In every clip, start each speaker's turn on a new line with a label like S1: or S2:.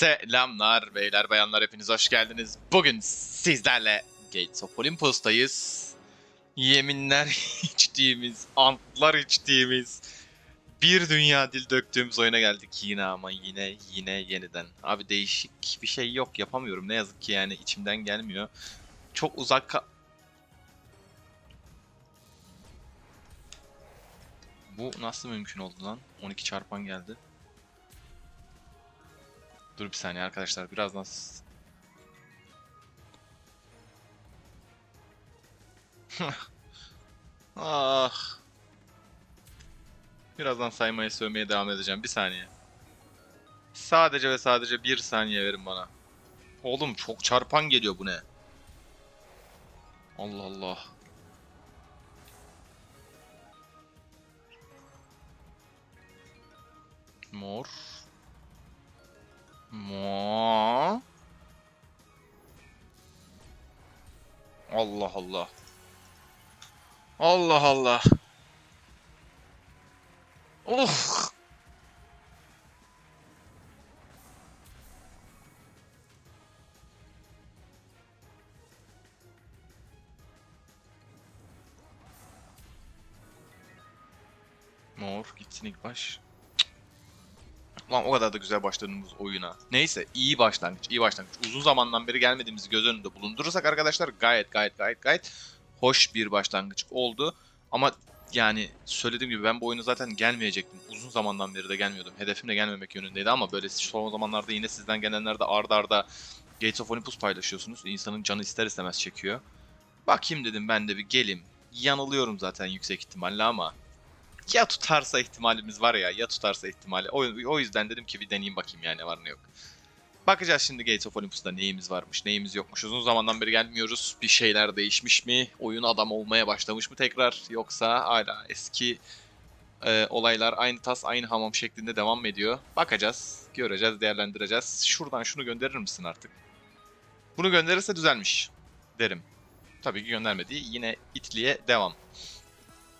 S1: Selamlar beyler bayanlar hepiniz hoş geldiniz. Bugün sizlerle Gates of Olympus'tayız. Yeminler içtiğimiz, antlar içtiğimiz, bir dünya dil döktüğümüz oyuna geldik yine ama yine yine yeniden. Abi değişik bir şey yok yapamıyorum ne yazık ki yani içimden gelmiyor. Çok uzak Bu nasıl mümkün oldu lan? 12 çarpan geldi. Dur bir saniye arkadaşlar birazdan ah. Birazdan saymaya sövmeye devam edeceğim. Bir saniye. Sadece ve sadece bir saniye verin bana. Oğlum çok çarpan geliyor bu ne? Allah Allah. Mor. Allah Allah. Allah Allah. Oh. Mor gitsin ilk baş. Lan o kadar da güzel başladığımız oyuna. Neyse iyi başlangıç, iyi başlangıç. Uzun zamandan beri gelmediğimizi göz önünde bulundurursak arkadaşlar gayet gayet gayet gayet hoş bir başlangıç oldu. Ama yani söylediğim gibi ben bu oyunu zaten gelmeyecektim. Uzun zamandan beri de gelmiyordum. Hedefim de gelmemek yönündeydi ama böyle son zamanlarda yine sizden gelenler de arda arda Gates of Olympus paylaşıyorsunuz. İnsanın canı ister istemez çekiyor. Bakayım dedim ben de bir gelim. Yanılıyorum zaten yüksek ihtimalle ama ya tutarsa ihtimalimiz var ya ya tutarsa ihtimali. O, o yüzden dedim ki bir deneyeyim bakayım yani var ne yok. Bakacağız şimdi Gates of Olympus'ta neyimiz varmış neyimiz yokmuş. Uzun zamandan beri gelmiyoruz. Bir şeyler değişmiş mi? Oyun adam olmaya başlamış mı tekrar? Yoksa hala eski e, olaylar aynı tas aynı hamam şeklinde devam mı ediyor? Bakacağız, göreceğiz, değerlendireceğiz. Şuradan şunu gönderir misin artık? Bunu gönderirse düzelmiş derim. Tabii ki göndermedi. Yine itliğe devam.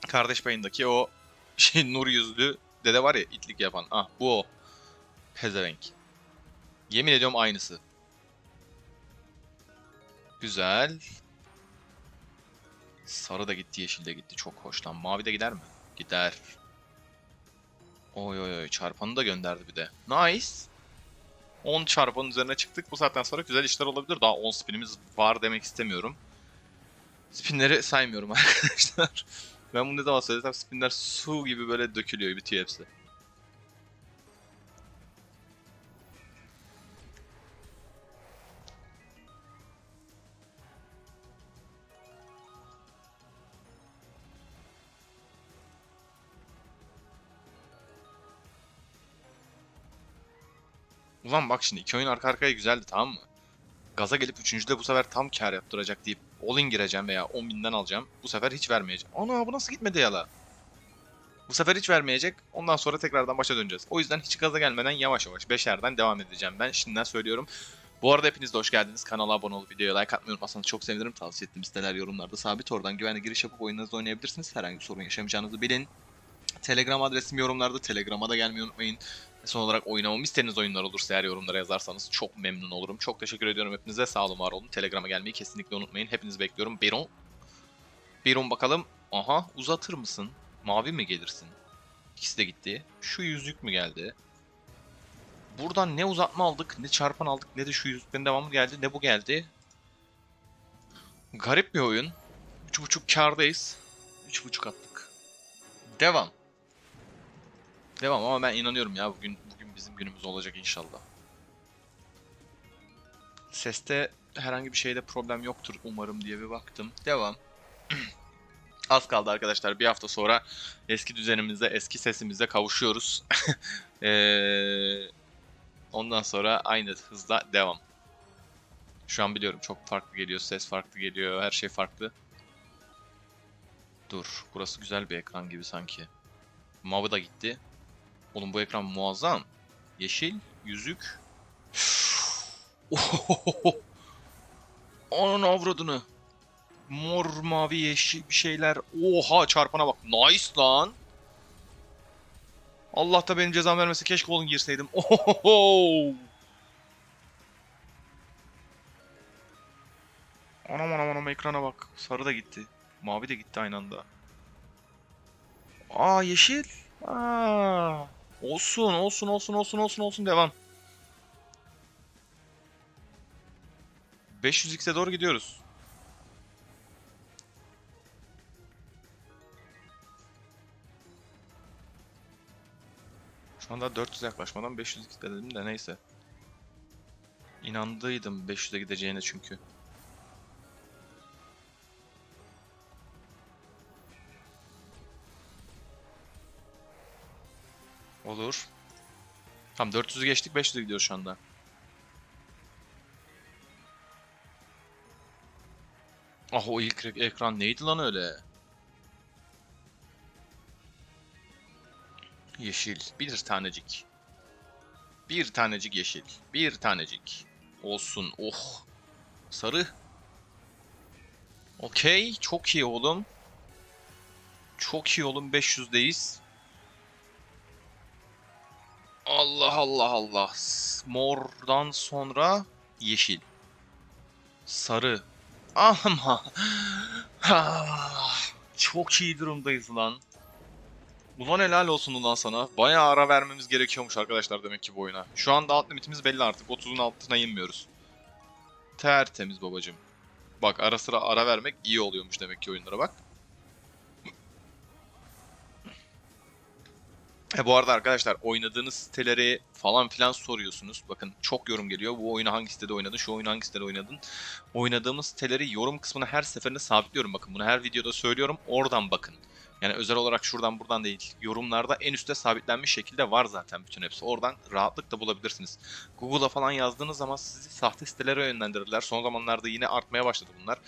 S1: Kardeş payındaki o şey nur yüzlü dede var ya itlik yapan. Ah bu o. Pezevenk. Yemin ediyorum aynısı. Güzel. Sarı da gitti, yeşil de gitti. Çok hoş lan. Mavi de gider mi? Gider. Oy oy oy. Çarpanı da gönderdi bir de. Nice. 10 çarpanın üzerine çıktık. Bu saatten sonra güzel işler olabilir. Daha 10 spinimiz var demek istemiyorum. Spinleri saymıyorum arkadaşlar. Ben bunu ne zaman söylesem spinler su gibi böyle dökülüyor, bitiyor hepsi. Ulan bak şimdi iki oyun arka arkaya güzeldi tamam mı? Gaza gelip üçüncüde bu sefer tam kar yaptıracak deyip all-in gireceğim veya 10 binden alacağım. Bu sefer hiç vermeyeceğim. Ana bu nasıl gitmedi yala? Bu sefer hiç vermeyecek. Ondan sonra tekrardan başa döneceğiz. O yüzden hiç gaza gelmeden yavaş yavaş beşerden devam edeceğim ben. Şimdiden söylüyorum. Bu arada hepiniz de hoş geldiniz. Kanala abone olup videoya like atmayı unutmazsanız çok sevinirim. Tavsiye ettiğim siteler yorumlarda sabit. Oradan güvenli giriş yapıp oyununuzda oynayabilirsiniz. Herhangi bir sorun yaşamayacağınızı bilin. Telegram adresim yorumlarda. Telegram'a da gelmeyi unutmayın. Son olarak oynamamı istediğiniz oyunlar olursa eğer yorumlara yazarsanız çok memnun olurum. Çok teşekkür ediyorum hepinize. Sağ olun, var olun. Telegram'a gelmeyi kesinlikle unutmayın. Hepinizi bekliyorum. Biron. Biron bakalım. Aha uzatır mısın? Mavi mi gelirsin? İkisi de gitti. Şu yüzük mü geldi? Buradan ne uzatma aldık, ne çarpan aldık, ne de şu yüzüklerin devamı geldi, ne bu geldi. Garip bir oyun. 3.5 kardayız. 3.5 attık. Devam. Devam ama ben inanıyorum ya bugün bugün bizim günümüz olacak inşallah. Seste herhangi bir şeyde problem yoktur umarım diye bir baktım. Devam. Az kaldı arkadaşlar. Bir hafta sonra eski düzenimizde, eski sesimize kavuşuyoruz. Ee, ondan sonra aynı hızla devam. Şu an biliyorum çok farklı geliyor, ses farklı geliyor, her şey farklı. Dur, burası güzel bir ekran gibi sanki. Mavı da gitti. Oğlum bu ekran muazzam. Yeşil, yüzük. Onun avradını. Mor, mavi, yeşil bir şeyler. Oha çarpana bak. Nice lan. Allah da benim cezam vermesi. Keşke oğlum girseydim. Ohoho. Anam anam anam ekrana bak. Sarı da gitti. Mavi de gitti aynı anda. Aa yeşil. Aa. Olsun olsun olsun olsun olsun olsun devam. 500x'e doğru gidiyoruz. Şu anda 400 yaklaşmadan 500x dedim de neyse. İnandıydım 500'e gideceğine çünkü. Olur. Tamam 400'ü geçtik 500'e gidiyoruz şu anda. Ah o ilk ek- ekran neydi lan öyle? Yeşil. Bir tanecik. Bir tanecik yeşil. Bir tanecik. Olsun. Oh. Sarı. Okey. Çok iyi oğlum. Çok iyi oğlum. 500'deyiz. Allah Allah Allah. Mordan sonra yeşil. Sarı. Ama. Ah, Çok iyi durumdayız lan. Ulan helal olsun ulan sana. Bayağı ara vermemiz gerekiyormuş arkadaşlar demek ki bu oyuna. Şu anda alt limitimiz belli artık. 30'un altına inmiyoruz. Tertemiz babacım. Bak ara sıra ara vermek iyi oluyormuş demek ki oyunlara bak. E bu arada arkadaşlar oynadığınız siteleri falan filan soruyorsunuz. Bakın çok yorum geliyor. Bu oyunu hangi sitede oynadın, şu oyunu hangi sitede oynadın. Oynadığımız siteleri yorum kısmına her seferinde sabitliyorum. Bakın bunu her videoda söylüyorum. Oradan bakın. Yani özel olarak şuradan buradan değil. Yorumlarda en üstte sabitlenmiş şekilde var zaten bütün hepsi. Oradan rahatlıkla bulabilirsiniz. Google'a falan yazdığınız zaman sizi sahte sitelere yönlendirirler. Son zamanlarda yine artmaya başladı bunlar.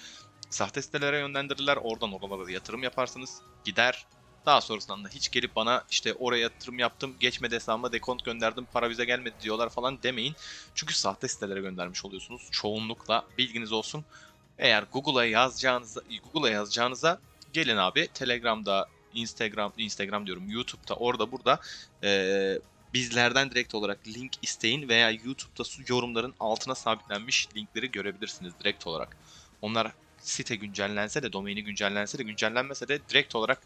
S1: Sahte sitelere yönlendirirler. Oradan oralara yatırım yaparsınız. Gider. Daha sonrasında da hiç gelip bana işte oraya yatırım yaptım, geçmedi hesabıma dekont gönderdim, para bize gelmedi diyorlar falan demeyin. Çünkü sahte sitelere göndermiş oluyorsunuz. Çoğunlukla bilginiz olsun. Eğer Google'a yazacağınıza, Google'a yazacağınıza gelin abi Telegram'da, Instagram, Instagram diyorum, YouTube'da, orada burada eee, bizlerden direkt olarak link isteyin veya YouTube'da yorumların altına sabitlenmiş linkleri görebilirsiniz direkt olarak. Onlar site güncellense de, domaini güncellense de, güncellenmese de direkt olarak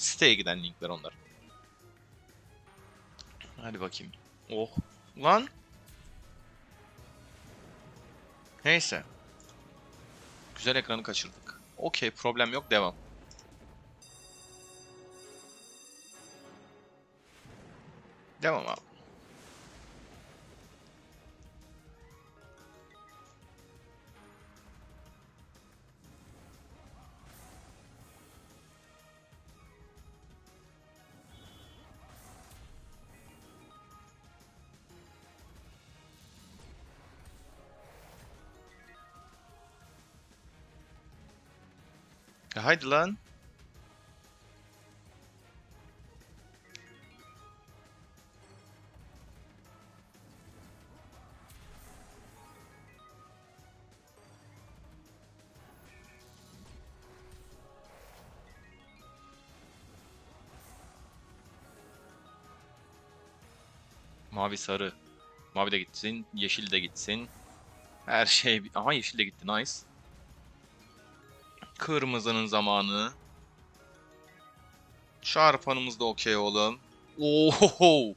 S1: siteye giden linkler onlar. Hadi bakayım. Oh. Lan. Neyse. Güzel ekranı kaçırdık. Okey problem yok devam. Devam abi. Ya haydi lan. Mavi sarı. Mavi de gitsin. Yeşil de gitsin. Her şey... Aha yeşil de gitti. Nice. Kırmızının zamanı. Çarpanımız da okey oğlum. Oho.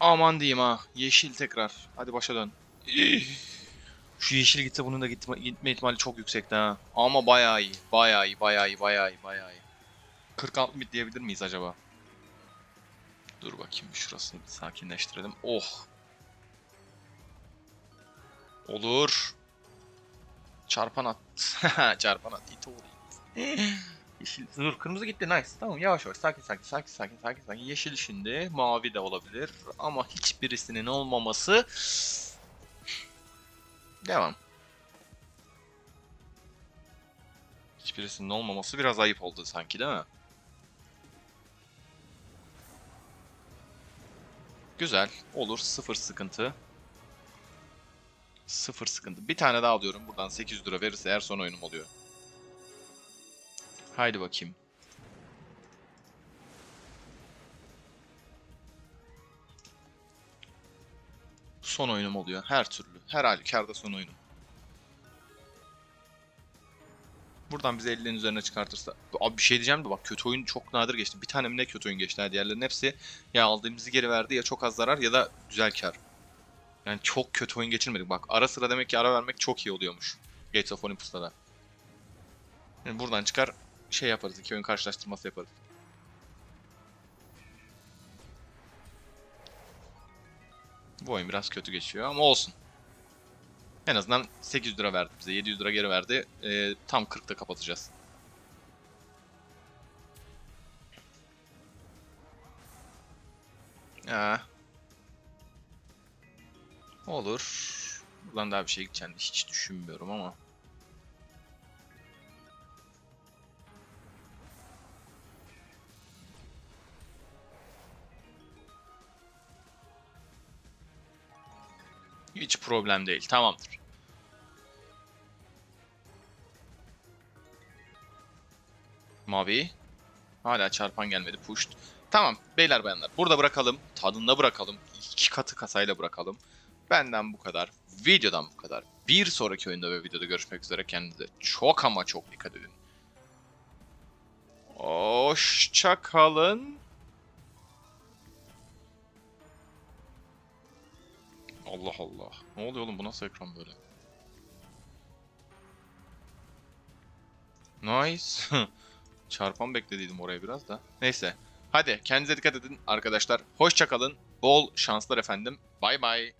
S1: Aman diyeyim ha. Yeşil tekrar. Hadi başa dön. Şu yeşil gitse bunun da gitme, gitme ihtimali çok yüksekti ha. Ama bayağı iyi. Bayağı iyi. Bayağı iyi. Bayağı iyi. Bayağı iyi. 46 bit diyebilir miyiz acaba? Dur bakayım şurasını bir sakinleştirelim. Oh. Olur. Çarpan at. Çarpan at. İt oğlu it. Yeşil. Dur kırmızı gitti. Nice. Tamam yavaş yavaş. Sakin sakin sakin sakin sakin sakin. Yeşil şimdi. Mavi de olabilir. Ama hiçbirisinin olmaması. Devam. Hiçbirisinin olmaması biraz ayıp oldu sanki değil mi? Güzel. Olur. Sıfır sıkıntı. Sıfır sıkıntı. Bir tane daha alıyorum. Buradan 800 lira verirse eğer son oyunum oluyor. Haydi bakayım. Son oyunum oluyor. Her türlü. Her halükarda son oyunum. Buradan bizi 50'nin üzerine çıkartırsa. Abi bir şey diyeceğim de bak kötü oyun çok nadir geçti. Bir tane mi ne kötü oyun geçti. ha. Diğerlerinin hepsi ya aldığımızı geri verdi ya çok az zarar ya da güzel kar. Yani çok kötü oyun geçirmedik. Bak ara sıra demek ki ara vermek çok iyi oluyormuş. Gates of Olympus'ta da. Yani buradan çıkar şey yaparız. iki oyun karşılaştırması yaparız. Bu oyun biraz kötü geçiyor ama olsun. En azından 800 lira verdi bize. 700 lira geri verdi. Ee, tam 40'ta kapatacağız. Ya. Olur. Buradan daha bir şey gideceğini hiç düşünmüyorum ama. Hiç problem değil. Tamamdır. Mavi. Hala çarpan gelmedi. Pushed. Tamam beyler bayanlar. Burada bırakalım. Tadında bırakalım. iki katı kasayla bırakalım. Benden bu kadar. Videodan bu kadar. Bir sonraki oyunda ve videoda görüşmek üzere. Kendinize çok ama çok dikkat edin. Hoşça kalın. Allah Allah. Ne oluyor oğlum bu nasıl ekran böyle? Nice. Çarpan beklediydim oraya biraz da. Neyse. Hadi kendinize dikkat edin arkadaşlar. Hoşça kalın. Bol şanslar efendim. Bay bay.